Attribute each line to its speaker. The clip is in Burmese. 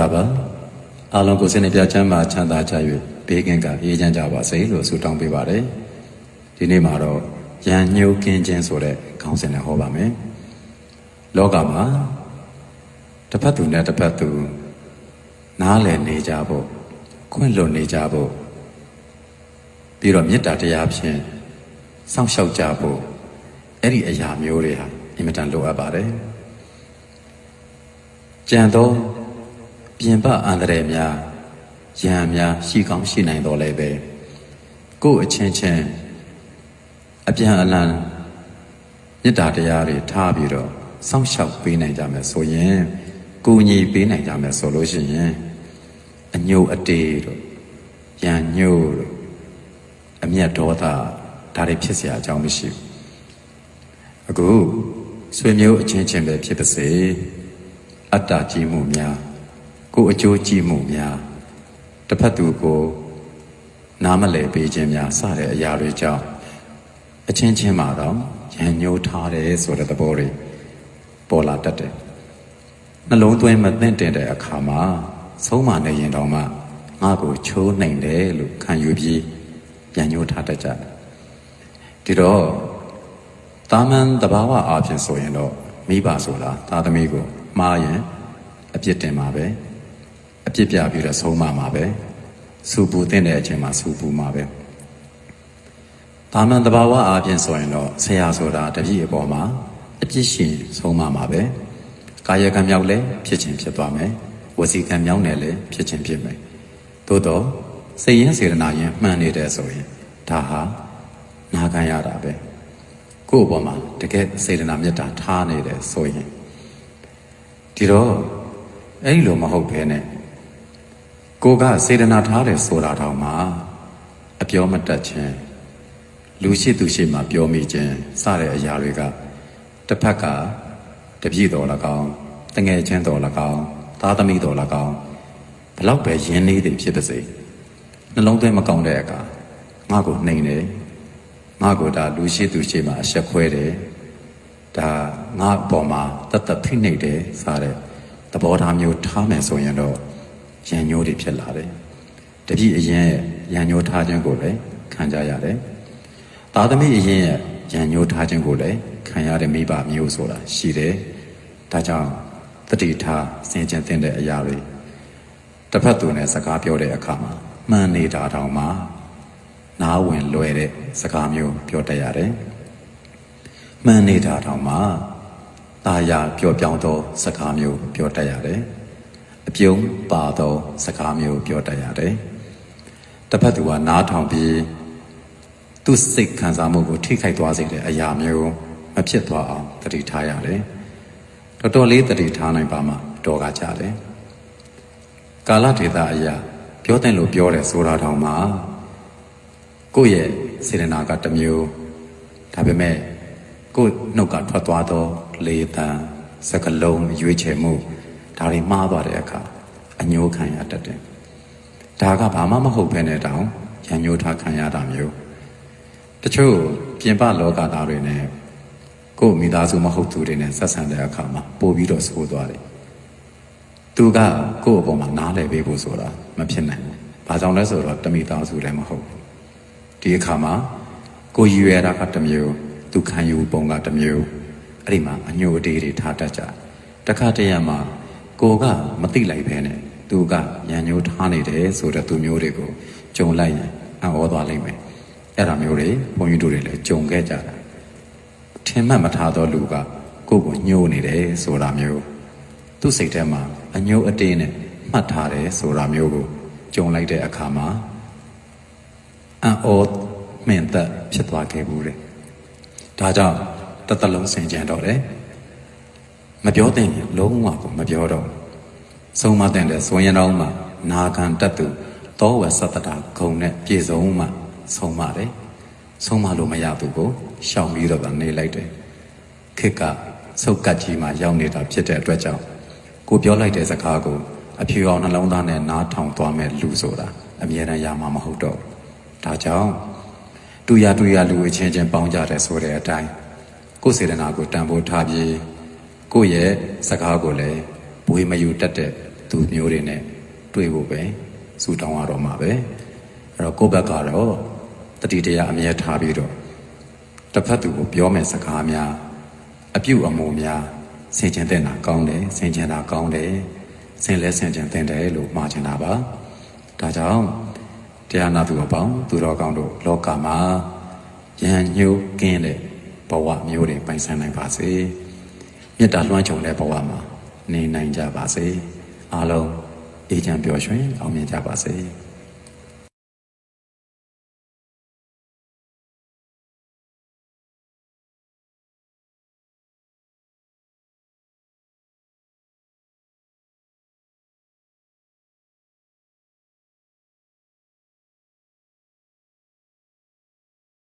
Speaker 1: ္ဂလာပါအားလုံးကိုယ်စိတ်နှပြချမ်းသာချမ်းသာကြ၍ဘေးကင်းကအေးချမ်းကြပါစေလို့ဆုတောင်းပေးပါတယ်ဒီနေ့မှာတော့ရန်ညှိုးကင်းခြင်းဆိုတဲ့ခေါင်းစဉ်နဲ့ဟောပါမယ်လောကမှာတစ်ဖက်သူနဲ့တစ်ဖက်သူနားလည်နေကြဖို့ခွင့်လွတ်နေကြဖို့ပြီးတော့မေတ္တာတရားဖြင့်စောင့်ရှောက်ကြဖို့အဲ့ဒီအရာမျိုးတွေဟာအင်မတန်လိုအပ်ပါတယ်ကြံသော ပြင်ပအန္တရာယ်များရန်များရှိကောင်းရှိနိုင်တော်လဲပဲကိုယ့်အချင်းချင်းအပြန်အလှန်မေတ္တာတရားတွေထားပြီးတော့စောင့်ရှောက်ပေးနိုင်ကြမယ်ဆိုရင်ကိုညီပေးနိုင်ကြမယ်ဆိုလို့ရှိရင်အညို့အတေးတို့ရန်ညို့တို့အမျက်ဒေါသဒါတွေဖြစ်เสียအကြောင်းမရှိဘူးအခုဆွေမျိုးအချင်းချင်းပဲဖြစ်ပါစေအတ္တကြီးမှုများ ကိုယ်အကျိုးကြည့်မှုများတစ်ဖက်သူကိုနားမလည်ပေးခြင်းများစတဲ့အရာတွေကြောင့်အချင်းချင်းမှာတော့ရန်ညှိုးထားတယ်ဆိုတဲ့သဘောတွေပေါ်လာတတ်တယ်နှလုံးသွင်းမသိမ့်တင်တဲ့အခါမှာဆုံးမနေရင်တော့မှငါ့ကိုချိုးနိုင်တယ်လို့ခံယူပြီးရန်ညှိုးထားတတ်ကြတယ်ဒီတော့တာမန်တဘာဝအားဖြင့်ဆိုရင်တော့မိဘဆိုတာသာသမီကိုမှားရင်အပြစ်တင်မှာပဲ အပြစ်ပြပြီးတော့ဆုံးမမှာပဲစူပူတင်တဲ့အချိန်မှာစူပူမှာပဲတာမန်တဘာဝအားဖြင့်ဆိုရင်တော့ဆရာဆိုတာတပည့်အပေါ်မှာအပြစ်ရှင်ဆုံးမမှာပဲကာယကံမြောက်လည်းဖြစ်ခြင်းဖြစ်သွားမယ်ဝစီကံမြောက်တယ်လည်းဖြစ်ခြင်းဖြစ်မယ်သို့တော့စိတ်ရင်းစေတနာရင်မှန်နေတယ်ဆိုရင်ဒါဟာနာခံရတာပဲကိုယ့်အပေါ်မှာတကယ်စေတနာမေတ္တာထားနေတယ်ဆိုရင်ဒီတော့အဲ့ဒီလိုမဟုတ်ဘဲနဲ့ ကိုကစေတနာထားတယ်ဆိုတာတောင်မှအပြောမတတ်ခြင်းလူရှိသူရှိမှပြောမိခြင်းစတဲ့အရာတွေကတစ်ဖက်ကတပြည့်တော်၎င်းတငယ်ချင်းတော်၎င်းသားသမီးတော်၎င်းဘလောက်ပဲယဉ်နေသည်ဖြစ်ပါစေနှလုံးသွင်းမကောင်းတဲ့အခါငါ့ကိုနှိမ်တယ်ငါ့ကိုဒါလူရှိသူရှိမှအဆက်ခွဲတယ်ဒါငါ့အပေါ်မှာတတ်တတ်ဖိနှိပ်တယ်စတဲ့သဘောထားမျိုးထားမယ်ဆိုရင်တော့ ရန်ညိုးတွေဖြစ်လာတယ်။တပည့်အရင်ရဲ့ရန်ညိုးထားခြင်းကိုလည်းခံကြရတယ်။သာသမီအရင်ရဲ့ရန်ညိုးထားခြင်းကိုလည်းခံရတဲ့မိဘမျိုးဆိုတာရှိတယ်။ဒါကြောင့်တတိထားစင်ကြင်တဲ့အရာတွေတစ်ဖက်သူနဲ့စကားပြောတဲ့အခါမှာမှန်နေတာတောင်မှနားဝင်လွယ်တဲ့စကားမျိုးပြောတတ်ရတယ်။မှန်နေတာတောင်မှตาရပျော့ပြောင်းသောစကားမျိုးပြောတတ်ရတယ်။ အပြုံးပါသောစကားမျိုးပြောတတ်ရတယ်။တစ်ဖက်သူကနားထောင်ပြီးသူ့စိတ်ခံစားမှုကိုထိခိုက်သွားစေတဲ့အရာမျိုးမဖြစ်သွားအောင်တတိထားရတယ်။တော်တော်လေးတတိထားနိုင်ပါမှတော်ကကြတယ်။ကာလဒေသအရာပြောတဲ့လို့ပြောတယ်ဆိုတာတောင်မှကိုယ့်ရဲ့စေတနာကတစ်မျိုးဒါပေမဲ့ကိုယ်နှုတ်ကထွက်သွားသောလေတံစကလုံးရွေးချယ်မှု ဒါတွေမှားသွားတဲ့အခါအညှိုးခံရတတ်တယ်။ဒါကဘာမှမဟုတ်ဘဲနဲ့တောင်ရန်ညှိုးထားခံရတာမျိုးတချို့ပြင်ပလောကသားတွေနဲ့ကိုယ်မိသားစုမဟုတ်သူတွေနဲ့ဆက်ဆံတဲ့အခါမှာပို့ပြီးတော့ဆိုးသွားတယ်။သူကကိုယ့်အပေါ်မှာနားလည်ပေးဖို့ဆိုတာမဖြစ်နိုင်ဘူး။ဘာကြောင့်လဲဆိုတော့တမိသားစုလည်းမဟုတ်ဘူး။ဒီအခါမှာကိုရည်ရွယ်တာကတစ်မျိုးသူခံယူပုံကတစ်မျိုးအဲ့ဒီမှာအညိုအတေးတွေထားတတ်ကြတခါတရံမှာ ကိုကမသိလိုက်ပဲနဲ့သူကရန်ညိုထားနေတယ်ဆိုတဲ့သူမျိုးတွေကိုကြုံလိုက်ရင်အံ့ဩသွားလိမ့်မယ်အဲ့ဒါမျိုးတွေဘုန်းကြီးတို့တွေလည်းကြုံခဲ့ကြတာထင်မှတ်မထားသောလူကကိုယ့်ကိုညှိုးနေတယ်ဆိုတာမျိုးသူ့စိတ်ထဲမှာအညိုအတေးနဲ့မှတ်ထားတယ်ဆိုတာမျိုးကိုကြုံလိုက်တဲ့အခါမှာအံ့ဩမင်သက်ဖြစ်သွားခဲ့ဘူးတဲ့ဒါကြောင့်တသက်လုံးဆင်ကြံတော့တယ် မပြောတဲ့လုံးဝကိုမပြောတော့ဆုံးမတဲ့တဲ့ဆိုရင်တော့မှနာခံတတ်သူသောဝသတ္တတာဂုံနဲ့ပြည့်စုံမှဆုံးမတယ်ဆုံးမလို့မရသူကိုရှောင်ပြီးတော့နေလိုက်တယ်ခစ်ကဆုတ်ကတ်ကြီးမှာရောက်နေတာဖြစ်တဲ့အတွက်ကြောင့်ကိုပြောလိုက်တဲ့စကားကိုအဖြူအောင်နှလုံးသားနဲ့နားထောင်သွားမဲ့လူဆိုတာအမြဲတမ်းရမှာမဟုတ်တော့ဒါကြောင့်တူရတူရလူအချင်းချင်းပေါင်းကြတယ်ဆိုတဲ့အတိုင်းကိုယ်စေတနာကိုတန်ဖိုးထားပြီး ကိုယ့်ရဲ့စကားကိုလည်းဘွေမယူတတ်တဲ့သူမျိုးတွေနဲ့တွေ့ဖို့ပဲစူတောင်းရတော့မှာပဲအဲ့တော့ကိုယ့်ဘက်ကတော့တတိတရားအမြဲထားပြီးတော့တစ်ဖက်သူကိုပြောမယ်စကားများအပြုအမူများဆင်ခြင်တဲ့နာကောင်းတယ်ဆင်ခြင်တာကောင်းတယ်ဆင်လဲဆင်ခြင်တဲ့တယ်လို့မှာချင်တာပါဒါကြောင့်တရားနာသူအပေါင်းသူတော်ကောင်းတို့လောကမှာယဉ်ညိုးကင်းတဲ့ဘဝမျိုးတွေပိုင်ဆိုင်နိုင်ပါစေ မေတ္တာလွှမ်းခြုံတဲ့ဘဝမှာနေနိုင်ကြပါစေအားလုံးအေးချမ်းပျော်ရွှင်အောင်မြင်ကြပါစေ